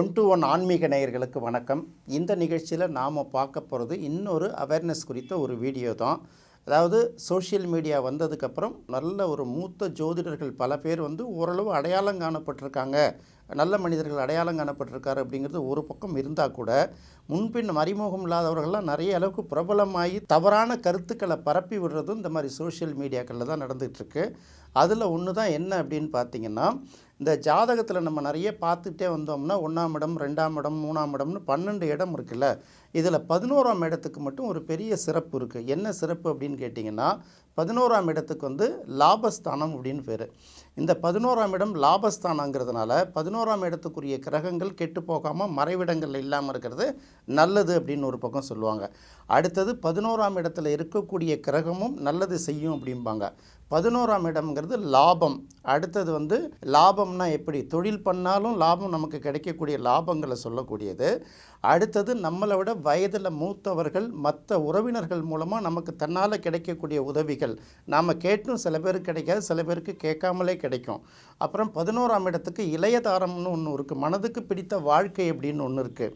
One to one ஆன்மீக நேயர்களுக்கு வணக்கம். இந்த நிகழ்ச்சியில் நாம் பார்க்க போகிறது இன்னொரு அவேர்னஸ் குறித்த ஒரு வீடியோ தான். அதாவது சோஷியல் மீடியா வந்ததுக்கப்புறம் நல்ல ஒரு மூத்த ஜோதிடர்கள் பல பேர் வந்து ஓரளவு அடையாளம் காணப்பட்டிருக்காங்க. நல்ல மனிதர்கள் அடையாளம் காணப்பட்டிருக்காரு அப்படிங்கிறது ஒரு பக்கம் இருந்தால் கூட முன்பின் மறைமுகம் இல்லாதவர்கள்லாம் நிறைய அளவுக்கு பிரபலமாகி தவறான கருத்துக்களை பரப்பி விடுறதும் இந்த மாதிரி சோஷியல் மீடியாக்களில் தான் நடந்துகிட்ருக்கு அதில் ஒன்று தான் என்ன அப்படின்னு பார்த்தீங்கன்னா இந்த ஜாதகத்தில் நம்ம நிறைய பார்த்துட்டே வந்தோம்னா ஒன்றாம் இடம் ரெண்டாம் இடம் மூணாம் இடம்னு பன்னெண்டு இடம் இருக்குல்ல. இதில் பதினோராம் இடத்துக்கு மட்டும் ஒரு பெரிய சிறப்பு இருக்குது என்ன சிறப்பு அப்படின்னு கேட்டிங்கன்னா பதினோராம் இடத்துக்கு வந்து லாபஸ்தானம் அப்படின்னு பேர். இந்த பதினோராம் இடம் லாபஸ்தானங்கிறதுனால பதினோராம் இடத்துக்குரிய கிரகங்கள் கெட்டு போகாமல் மறைவிடங்கள் இல்லாமல் இருக்கிறது நல்லது அப்படின்னு ஒரு பக்கம் சொல்லுவாங்க. அடுத்தது பதினோராம் இடத்துல இருக்கக்கூடிய கிரகமும் நல்லது செய்யும் அப்படிம்பாங்க. பதினோராம் இடம்ங்கிறது லாபம். அடுத்தது வந்து லாபம்னா எப்படி? தொழில் பண்ணாலும் லாபம் நமக்கு கிடைக்கக்கூடிய லாபங்களை சொல்லக்கூடியது. அடுத்தது நம்மளை விட வயதில் மூத்தவர்கள் மற்ற உறவினர்கள் மூலமாக நமக்கு தன்னால் கிடைக்கக்கூடிய உதவிகள் நாம் கேட்டும் சில பேருக்கு கிடைக்காது சில பேருக்கு கேட்காமலே கிடைக்கும். அப்புறம் பதினோராம் இடத்துக்கு இளையதாரம்னு ஒன்று இருக்குது மனதுக்கு பிடித்த வாழ்க்கை அப்படின்னு ஒன்று இருக்குது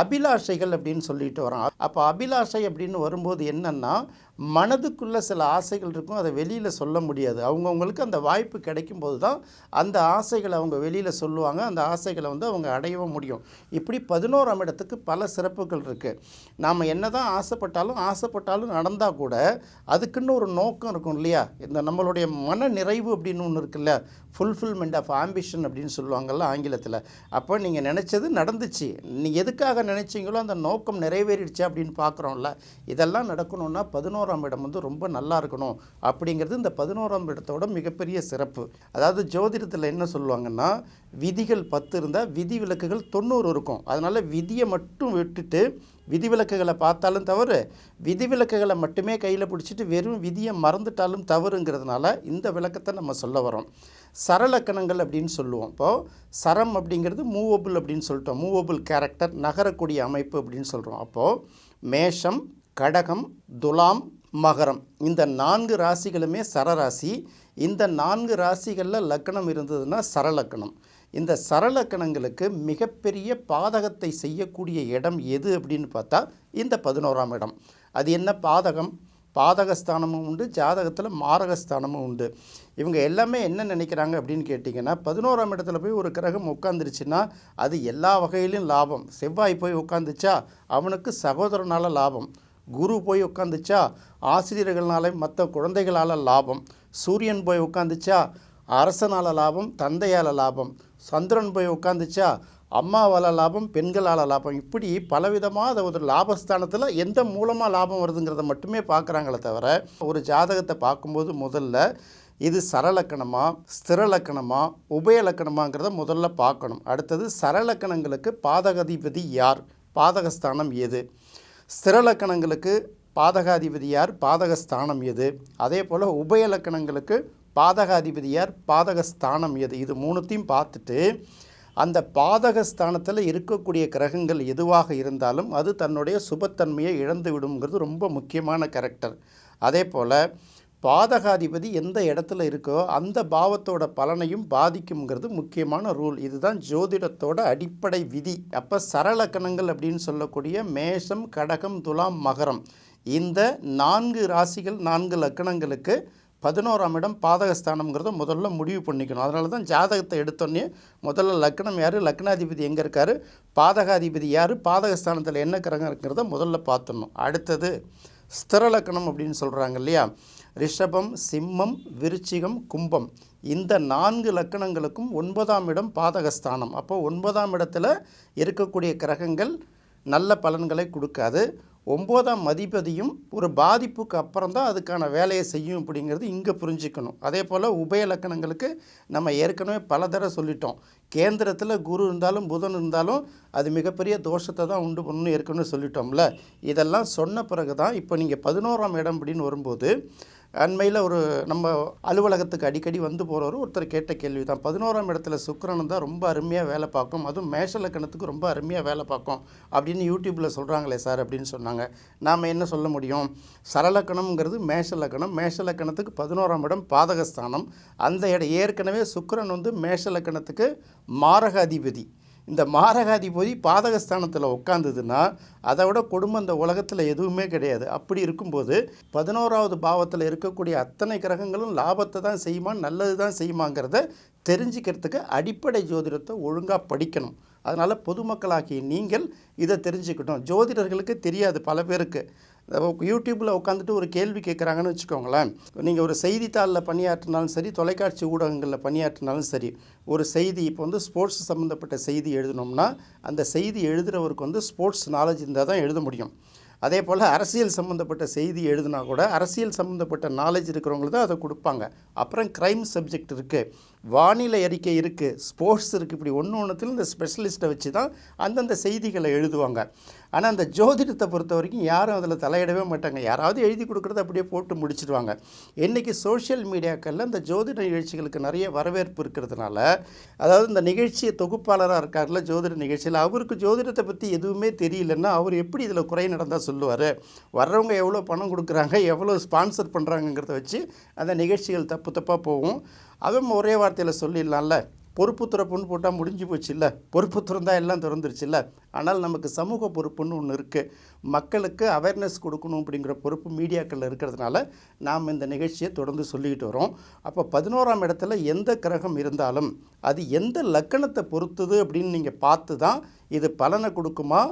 அபிலாஷைகள் அப்படின்னு சொல்லிட்டு வரோம். அப்போ அபிலாஷை அப்படின்னு வரும்போது என்னென்னா மனதுக்குள்ளே சில ஆசைகள் இருக்கும் அதை வெளியில் சொல்ல முடியாது. அவங்கவுங்களுக்கு அந்த வாய்ப்பு கிடைக்கும் போது தான் அந்த ஆசைகளை அவங்க வெளியில் சொல்லுவாங்க அந்த ஆசைகளை வந்து அவங்க அடையவும் முடியும். இப்படி பதினோராம் இடத்துக்கு பல சிறப்புகள் இருக்குது நாம் என்ன தான் ஆசைப்பட்டாலும் ஆசைப்பட்டாலும் நடந்தால் கூட அதுக்குன்னு ஒரு நோக்கம் இருக்கும் இல்லையா? இந்த நம்மளுடைய மன நிறைவு அப்படின்னு ஒன்று இருக்குல்ல ஃபுல்ஃபில்மெண்ட் ஆஃப் ஆம்பிஷன் அப்படின்னு சொல்லுவாங்கள்ல ஆங்கிலத்தில். அப்போ நீங்கள் நினச்சது நடந்துச்சு. நீ எதுக்காக நினச்சிங்களோ அந்த நோக்கம் நிறைவேறிடுச்சு அப்படின்னு பார்க்குறோம்ல இதெல்லாம் நடக்கணும்னா பதினோராம் இடம் வந்து ரொம்ப நல்லா இருக்கணும் அப்படிங்கிறது இந்த பதினோராம் இடத்தோட மிகப்பெரிய சிறப்பு. அதாவது ஜோதிடத்தில் என்ன சொல்லுவாங்கன்னா விதிகள் பத்து இருந்தால் விதி விலக்குகள் தொண்ணூறு இருக்கும். அதனால் விதியை மட்டும் விட்டுட்டு விதிவிலக்குகளை பார்த்தாலும் தவறு விதிவிலக்குகளை மட்டுமே கையில் பிடிச்சிட்டு வெறும் விதியை மறந்துட்டாலும் தவறுங்கிறதுனால இந்த விளக்கத்தை நம்ம சொல்ல வரோம் சரலக்கணங்கள் அப்படின்னு சொல்லுவோம். இப்போது சரம் அப்படிங்கிறது மூவபிள் அப்படின்னு சொல்லிட்டோம். மூவபிள் கேரக்டர் நகரக்கூடிய அமைப்பு அப்படின்னு சொல்கிறோம் அப்போது மேஷம் கடகம் துலாம் மகரம். இந்த நான்கு ராசிகளுமே சரராசி. இந்த நான்கு ராசிகளில் லக்கணம் இருந்ததுன்னா சரலக்கணம். இந்த சரலக்கணங்களுக்கு மிகப்பெரிய பாதகத்தை செய்யக்கூடிய இடம் எது அப்படின்னு பார்த்தா இந்த பதினோராம் இடம். அது என்ன பாதகம்? பாதகஸ்தானமும் உண்டு ஜாதகத்தில் மாரகஸ்தானமும் உண்டு. இவங்க எல்லாமே என்ன நினைக்கிறாங்க அப்படின்னு கேட்டிங்கன்னா பதினோராம் இடத்துல போய் ஒரு கிரகம் உட்காந்துருச்சுன்னா அது எல்லா வகையிலும் லாபம். செவ்வாய் போய் உட்காந்துச்சா அவனுக்கு சகோதரனால் லாபம். குரு போய் உட்காந்துச்சா ஆசிரியர்களால மற்ற குழந்தைகளால் லாபம். சூரியன் போய் உட்காந்துச்சா அரசனால் லாபம் தந்தையால் லாபம். சந்திரன் போய் உட்காந்துச்சா அம்மாவால் லாபம் பெண்களால் லாபம். இப்படி பலவிதமாக அதை ஒரு லாபஸ்தானத்தில் எந்த மூலமாக லாபம் வருதுங்கிறத மட்டுமே பார்க்குறாங்களே தவிர ஒரு ஜாதகத்தை பார்க்கும்போது முதல்ல இது சரலக்கணமா ஸ்திரலக்கணமா உபயலக்கணமாங்கிறத முதல்ல பார்க்கணும் அடுத்தது சரலக்கணங்களுக்கு பாதகதிபதி யார்? பாதகஸ்தானம் எது? ஸ்திரலக்கணங்களுக்கு பாதகாதிபதியார் பாதகஸ்தானம் எது? அதே போல் உபயலக்கணங்களுக்கு பாதகாதிபதியார் பாதகஸ்தானம் எது? இது மூணுத்தையும் பார்த்துட்டு அந்த பாதகஸ்தானத்தில் இருக்கக்கூடிய கிரகங்கள் எதுவாக இருந்தாலும் அது தன்னுடைய சுபத்தன்மையை இழந்து விடுங்கிறது ரொம்ப முக்கியமான கேரக்டர் அதே போல் பாதகாதிபதி எந்த இடத்துல இருக்கோ அந்த பாவத்தோட பலனையும் பாதிக்குங்கிறது முக்கியமான ரூல் இதுதான் ஜோதிடத்தோட அடிப்படை விதி. அப்போ சரலக்கணங்கள் அப்படின்னு சொல்லக்கூடிய மேஷம் கடகம் துலாம் மகரம். இந்த நான்கு ராசிகள் நான்கு லக்கணங்களுக்கு பதினோராம் இடம் பாதகஸ்தானம்ங்கிறத முதல்ல முடிவு பண்ணிக்கணும். அதனால தான் ஜாதகத்தை எடுத்தோன்னே முதல்ல லக்னம் யார் லக்னாதிபதி எங்கே இருக்கார் பாதகாதிபதி யார் பாதகஸ்தானத்தில் என்ன கிரகம் இருக்கிறத முதல்ல பார்த்துடணும். அடுத்தது ஸ்திரலக்கணம் அப்படின்னு சொல்கிறாங்க இல்லையா? ரிஷபம் சிம்மம் விருச்சிகம் கும்பம். இந்த நான்கு லக்கணங்களுக்கும் ஒன்பதாம் இடம் பாதகஸ்தானம். அப்போ ஒன்பதாம் இடத்துல இருக்கக்கூடிய கிரகங்கள் நல்ல பலன்களை கொடுக்காது. ஒம்போதாம் மதிப்பதியும் ஒரு பாதிப்புக்கு அப்புறம் தான் அதுக்கான வேலையை செய்யும் அப்படிங்கிறது இங்கே புரிஞ்சுக்கணும். அதே போல் உபய லக்கணங்களுக்கு நம்ம ஏற்கனவே பல தடவை சொல்லிட்டோம். கேந்திரத்தில் குரு இருந்தாலும் புதன் இருந்தாலும் அது மிகப்பெரிய தோஷத்தை தான் உண்டு பண்ணணும் ஏற்கனவே சொல்லிட்டோம்ல. இதெல்லாம் சொன்ன பிறகு தான் இப்போ நீங்கள் பதினோராம் இடம் அப்படின்னு வரும்போது அண்மையில் ஒரு நம்ம அலுவலகத்துக்கு அடிக்கடி வந்து போகிறவர் ஒருத்தர் கேட்ட கேள்வி தான் பதினோராம் இடத்துல சுக்கரன் தான் ரொம்ப அருமையாக வேலை பார்க்கும். அதுவும் மேஷ லக்கணத்துக்கு ரொம்ப அருமையாக வேலை பார்க்கும் அப்படின்னு யூடியூப்பில் சொல்கிறாங்களே சார் அப்படின்னு சொன்னாங்க. நாம் என்ன சொல்ல முடியும்? சரலக்கணம்ங்கிறது மேஷ லக்கணம். மேஷ லக்கணத்துக்கு பதினோராம் இடம் பாதகஸ்தானம். அந்த இடம் ஏற்கனவே சுக்கரன் வந்து மேஷ லக்கணத்துக்கு மாரக அதிபதி. இந்த மாரகாதிபதி பாதகஸ்தானத்தில் உட்காந்துதுன்னா அதை விட கொடுமை இந்த உலகத்தில் எதுவுமே கிடையாது. அப்படி இருக்கும்போது பதினோராவது பாவத்தில் இருக்கக்கூடிய அத்தனை கிரகங்களும் லாபத்தை தான் செய்யுமா நல்லது தான் செய்யுமாங்கிறத தெரிஞ்சுக்கிறதுக்கு அடிப்படை ஜோதிடத்தை ஒழுங்காக படிக்கணும். அதனால் பொதுமக்களாகிய நீங்கள் இதை தெரிஞ்சுக்கிட்டோம் ஜோதிடர்களுக்கு தெரியாது பல பேருக்கு. யூடியூப்பில் உட்காந்துட்டு ஒரு கேள்வி கேட்குறாங்கன்னு வச்சுக்கோங்களேன். நீங்கள் ஒரு செய்தித்தாளில் பணியாற்றினாலும் சரி தொலைக்காட்சி ஊடகங்களில் பணியாற்றினாலும் சரி ஒரு செய்தி இப்போ வந்து ஸ்போர்ட்ஸ் சம்மந்தப்பட்ட செய்தி எழுதணும்னா அந்த செய்தி எழுதுகிறவருக்கு வந்து ஸ்போர்ட்ஸ் நாலேஜ் இருந்தால் தான் எழுத முடியும். அதே போல் அரசியல் சம்மந்தப்பட்ட செய்தி எழுதுனா கூட அரசியல் சம்மந்தப்பட்ட நாலேஜ் இருக்கிறவங்களுக்கு தான் அதை கொடுப்பாங்க. அப்புறம் க்ரைம் சப்ஜெக்ட் இருக்குது வானிலை அறிக்கை இருக்குது ஸ்போர்ட்ஸ் இருக்குது இப்படி ஒன்று ஒன்றுத்தில் இந்த ஸ்பெஷலிஸ்ட்டை வச்சு தான் அந்தந்த செய்திகளை எழுதுவாங்க. ஆனால் அந்த ஜோதிடத்தை பொறுத்த வரைக்கும் யாரும் அதில் தலையிடவே மாட்டாங்க. யாராவது எழுதி கொடுக்குறத அப்படியே போட்டு முடிச்சிடுவாங்க இன்றைக்கி சோஷியல் மீடியாக்களில் இந்த ஜோதிட நிகழ்ச்சிகளுக்கு நிறைய வரவேற்பு இருக்கிறதுனால அதாவது இந்த நிகழ்ச்சி தொகுப்பாளராக இருக்கார்ல ஜோதிட நிகழ்ச்சியில் அவருக்கு ஜோதிடத்தை பற்றி எதுவுமே தெரியலன்னா அவர் எப்படி இதில் குறை நடந்தால் சொல்லுவார்? வர்றவங்க எவ்வளோ பணம் கொடுக்குறாங்க எவ்வளோ ஸ்பான்சர் பண்ணுறாங்கங்கிறத வச்சு அந்த நிகழ்ச்சிகள் தப்பு தப்பாக போகும். அதுவும் ஒரே வார்த்தையில் சொல்லிடலாம்ல. பொறுப்பு துறப்புன்னு போட்டால் முடிஞ்சு போச்சு இல்லை பொறுப்பு திறந்தால் எல்லாம் திறந்துருச்சு இல்லை ஆனால் நமக்கு சமூக பொறுப்புன்னு ஒன்று இருக்குது மக்களுக்கு அவேர்னஸ் கொடுக்கணும் அப்படிங்கிற பொறுப்பு மீடியாக்களில் இருக்கிறதுனால நாம் இந்த நிகழ்ச்சியை தொடர்ந்து சொல்லிக்கிட்டு வரோம். அப்போ பதினோராம் இடத்துல எந்த கிரகம் இருந்தாலும் அது எந்த லக்கணத்தை பொறுத்துது அப்படின்னு நீங்கள் பார்த்து தான் இது பலனை கொடுக்குமா?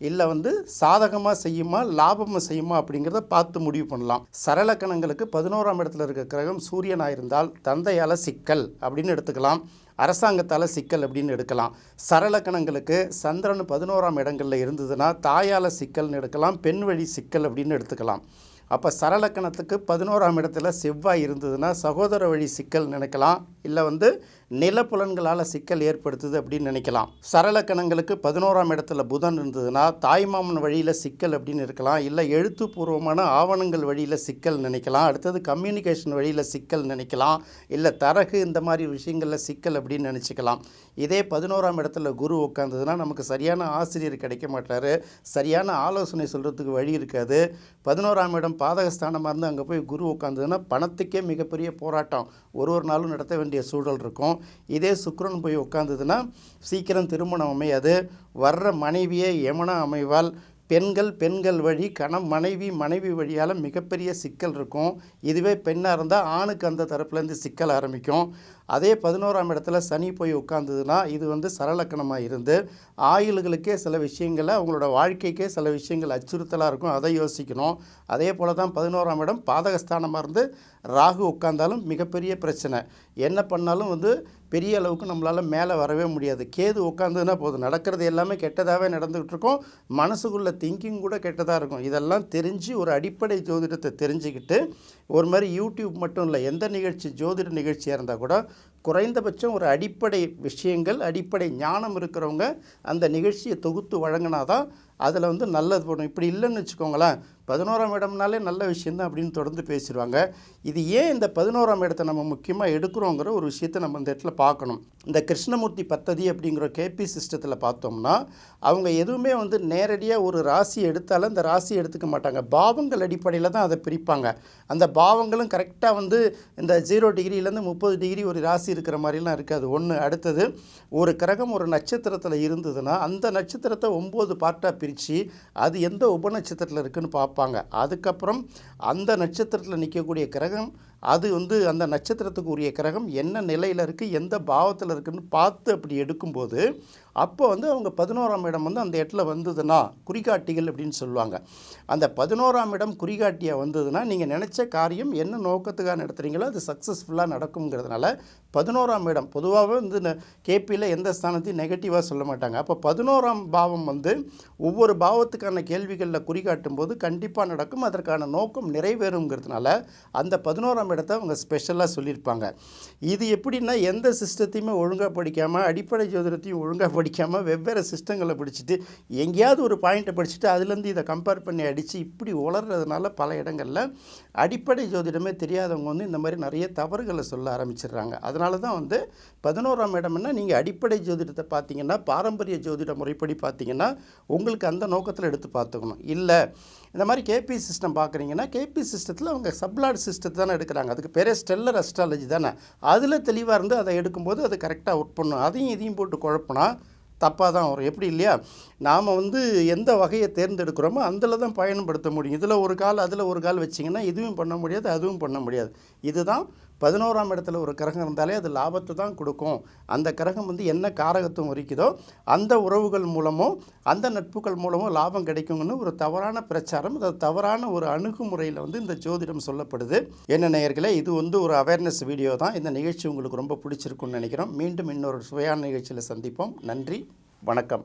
இல்லை வந்து சாதகமாக செய்யுமா லாபமாக செய்யுமா அப்படிங்கிறத பார்த்து முடிவு பண்ணலாம். சரலக்கணங்களுக்கு பதினோராம் இடத்துல இருக்க கிரகம் சூரியனாக இருந்தால் தந்தையால் சிக்கல் அப்படின்னு எடுத்துக்கலாம். அரசாங்கத்தால் சிக்கல் அப்படின்னு எடுக்கலாம். சரலக்கணங்களுக்கு சந்திரன் பதினோராம் இடங்களில் இருந்ததுன்னா தாயால் சிக்கல்னு எடுக்கலாம். பெண் வழி சிக்கல் அப்படின்னு எடுத்துக்கலாம். அப்போ சரலக்கணத்துக்கு பதினோராம் இடத்துல செவ்வாய் இருந்ததுன்னா சகோதர வழி சிக்கல் நினைக்கலாம். இல்லை வந்து நிலப்புலன்களால் சிக்கல் ஏற்படுத்துது அப்படின்னு நினைக்கலாம். சரலக்கணங்களுக்கு பதினோராம் இடத்துல புதன் இருந்ததுன்னா தாய்மாமன் வழியில் சிக்கல் அப்படின்னு இருக்கலாம். இல்லை எழுத்துப்பூர்வமான ஆவணங்கள் வழியில் சிக்கல் நினைக்கலாம். அடுத்தது கம்யூனிகேஷன் வழியில் சிக்கல் நினைக்கலாம். இல்லை தரகு இந்த மாதிரி விஷயங்களில் சிக்கல் அப்படின்னு நினச்சிக்கலாம். இதே பதினோராம் இடத்துல குரு உட்காந்ததுன்னா நமக்கு சரியான ஆசிரியர் கிடைக்க மாட்டார். சரியான ஆலோசனை சொல்கிறதுக்கு வழி இருக்காது. பதினோராம் இடம் பாதகஸ்தானமாக இருந்து அங்கே போய் குரு உட்காந்ததுன்னா பணத்துக்கே மிகப்பெரிய போராட்டம். ஒரு ஒரு நாளும் நடத்த வேண்டிய சூழல் இருக்கும். இதே சுக்கரன் போய் உட்காந்ததுன்னா சீக்கிரம் திருமணம் அமையாது. வர்ற மனைவியே யமனா அமைவால் பெண்கள் பெண்கள் வழி கணம் மனைவி மனைவி வழியால் மிகப்பெரிய சிக்கல் இருக்கும். இதுவே பெண்ணாக இருந்தால் ஆணுக்கு அந்த தரப்புலேருந்து சிக்கல் ஆரம்பிக்கும். அதே பதினோராம் இடத்துல சனி போய் உட்காந்ததுன்னா இது வந்து சரலக்கணமாக இருந்து ஆயுள்களுக்கே சில விஷயங்களை அவங்களோட வாழ்க்கைக்கே சில விஷயங்கள் அச்சுறுத்தலாக இருக்கும். அதை யோசிக்கணும். அதே போல் தான் பதினோராம் இடம் பாதகஸ்தானமாக இருந்து ராகு உட்காந்தாலும் மிகப்பெரிய பிரச்சனை. என்ன பண்ணாலும் வந்து பெரிய அளவுக்கு நம்மளால் மேலே வரவே முடியாது. கேது உட்காந்துன்னா போதும். நடக்கிறது எல்லாமே கெட்டதாகவே நடந்துக்கிட்டு இருக்கும் மனசுக்குள்ள திங்கிங் கூட கெட்டதாக இருக்கும். இதெல்லாம் தெரிஞ்சு ஒரு அடிப்படை ஜோதிடத்தை தெரிஞ்சுக்கிட்டு ஒரு மாதிரி யூடியூப் மட்டும் இல்லை எந்த நிகழ்ச்சி ஜோதிட நிகழ்ச்சியாக இருந்தால் கூட குறைந்தபட்சம் ஒரு அடிப்படை விஷயங்கள் அடிப்படை ஞானம் இருக்கிறவங்க அந்த நிகழ்ச்சியை தொகுத்து வழங்கினாதான் அதில் வந்து நல்லது பண்ணும் இப்படி இல்லைன்னு வச்சுக்கோங்களேன் பதினோராம் இடம்னாலே நல்ல விஷயந்தான் அப்படின்னு தொடர்ந்து பேசிடுவாங்க. இது ஏன் இந்த பதினோராம் இடத்தை நம்ம முக்கியமாக எடுக்கிறோங்கிற ஒரு விஷயத்தை நம்ம இந்த இடத்துல பார்க்கணும். இந்த கிருஷ்ணமூர்த்தி பத்ததி அப்படிங்கிற கேபி சிஸ்டத்தில் பார்த்தோம்னா அவங்க எதுவுமே வந்து நேரடியாக ஒரு ராசி எடுத்தாலும் அந்த ராசி எடுத்துக்க மாட்டாங்க. பாவங்கள் அடிப்படையில் தான் அதை பிரிப்பாங்க. அந்த பாவங்களும் கரெக்டாக வந்து இந்த ஜீரோ டிகிரியிலேருந்து முப்பது டிகிரி ஒரு ராசி இருக்கிற மாதிரிலாம் இருக்காது. ஒன்று அடுத்தது ஒரு கிரகம் ஒரு நட்சத்திரத்தில் இருந்ததுன்னா அந்த நட்சத்திரத்தை ஒம்பது பார்ட்டாக பிரித்து அது எந்த உபநட்சத்திரத்தில் இருக்குதுன்னு பார்ப்பாங்க. அதுக்கப்புறம் அந்த நட்சத்திரத்தில் நிற்கக்கூடிய கிரகம் அது வந்து அந்த நட்சத்திரத்துக்கு உரிய கிரகம் என்ன நிலையில் இருக்குது எந்த பாவத்தில் இருக்குதுன்னு பார்த்து அப்படி எடுக்கும்போது அப்போ வந்து அவங்க பதினோராம் இடம் வந்து அந்த இடத்துல வந்ததுன்னா குறிகாட்டிகள் அப்படின்னு சொல்லுவாங்க. அந்த பதினோராம் இடம் குறிகாட்டியாக வந்ததுன்னா நீங்கள் நினச்ச காரியம் என்ன நோக்கத்துக்காக நடத்துகிறீங்களோ அது சக்ஸஸ்ஃபுல்லாக நடக்குங்கிறதுனால பதினோராம் இடம் பொதுவாகவே வந்து கேபியில் எந்த ஸ்தானத்தையும் நெகட்டிவாக சொல்ல மாட்டாங்க. அப்போ பதினோராம் பாவம் வந்து ஒவ்வொரு பாவத்துக்கான கேள்விகளில் குறிகாட்டும் போது கண்டிப்பாக நடக்கும். அதற்கான நோக்கம் நிறைவேறுங்கிறதுனால அந்த பதினோராம் படத்தை அவங்க ஸ்பெஷலாக சொல்லியிருப்பாங்க. இது எப்படின்னா எந்த சிஸ்டத்தையுமே ஒழுங்காக படிக்காமல் அடிப்படை ஜோதிடத்தையும் ஒழுங்காக படிக்காமல் வெவ்வேறு சிஸ்டங்களை படிச்சுட்டு எங்கேயாவது ஒரு பாயிண்ட்டை படிச்சுட்டு அதுலேருந்து இதை கம்பேர் பண்ணி அடித்து இப்படி உளர்றதுனால பல இடங்களில் அடிப்படை ஜோதிடமே தெரியாதவங்க வந்து இந்த மாதிரி நிறைய தவறுகளை சொல்ல ஆரம்பிச்சிடுறாங்க. அதனால தான் வந்து பதினோராம் இடம்னா நீங்கள் அடிப்படை ஜோதிடத்தை பார்த்தீங்கன்னா பாரம்பரிய ஜோதிட முறைப்படி பார்த்தீங்கன்னா உங்களுக்கு அந்த நோக்கத்தில் எடுத்து பார்த்துக்கணும். இல்லை இந்த மாதிரி கேபி சிஸ்டம் பார்க்குறீங்கன்னா கேபி சிஸ்டத்தில் அவங்க சப்லாட் சிஸ்டத்தை தானே எடுக்கிறாங்க. அதுக்கு பேரே ஸ்டெல்லர் அஸ்ட்ராலஜி தானே. அதில் தெளிவாக இருந்து அதை எடுக்கும்போது அது கரெக்டாக ஒர்க் பண்ணும். அதையும் இதையும் போட்டு குழப்பினா தப்பாக தான் வரும். எப்படி இல்லையா? நாம் வந்து எந்த வகையை தேர்ந்தெடுக்கிறோமோ அதில் தான் பயன்படுத்த முடியும். இதில் ஒரு கால் அதில் ஒரு கால் வச்சிங்கன்னா இதுவும் பண்ண முடியாது அதுவும் பண்ண முடியாது. இதுதான் பதினோராம் இடத்துல ஒரு கிரகம் இருந்தாலே அது லாபத்தை தான் கொடுக்கும். அந்த கிரகம் வந்து என்ன காரகத்துவம் இருக்குதோ அந்த உறவுகள் மூலமோ அந்த நட்புகள் மூலமோ லாபம் கிடைக்குங்கன்னு ஒரு தவறான பிரச்சாரம் அது தவறான ஒரு அணுகுமுறையில் வந்து இந்த ஜோதிடம் சொல்லப்படுது. என்ன நேயர்களே இது வந்து ஒரு அவேர்னஸ் வீடியோ தான். இந்த நிகழ்ச்சி உங்களுக்கு ரொம்ப பிடிச்சிருக்குன்னு நினைக்கிறோம். மீண்டும் இன்னொரு சுவையான நிகழ்ச்சியில் சந்திப்போம். நன்றி வணக்கம்.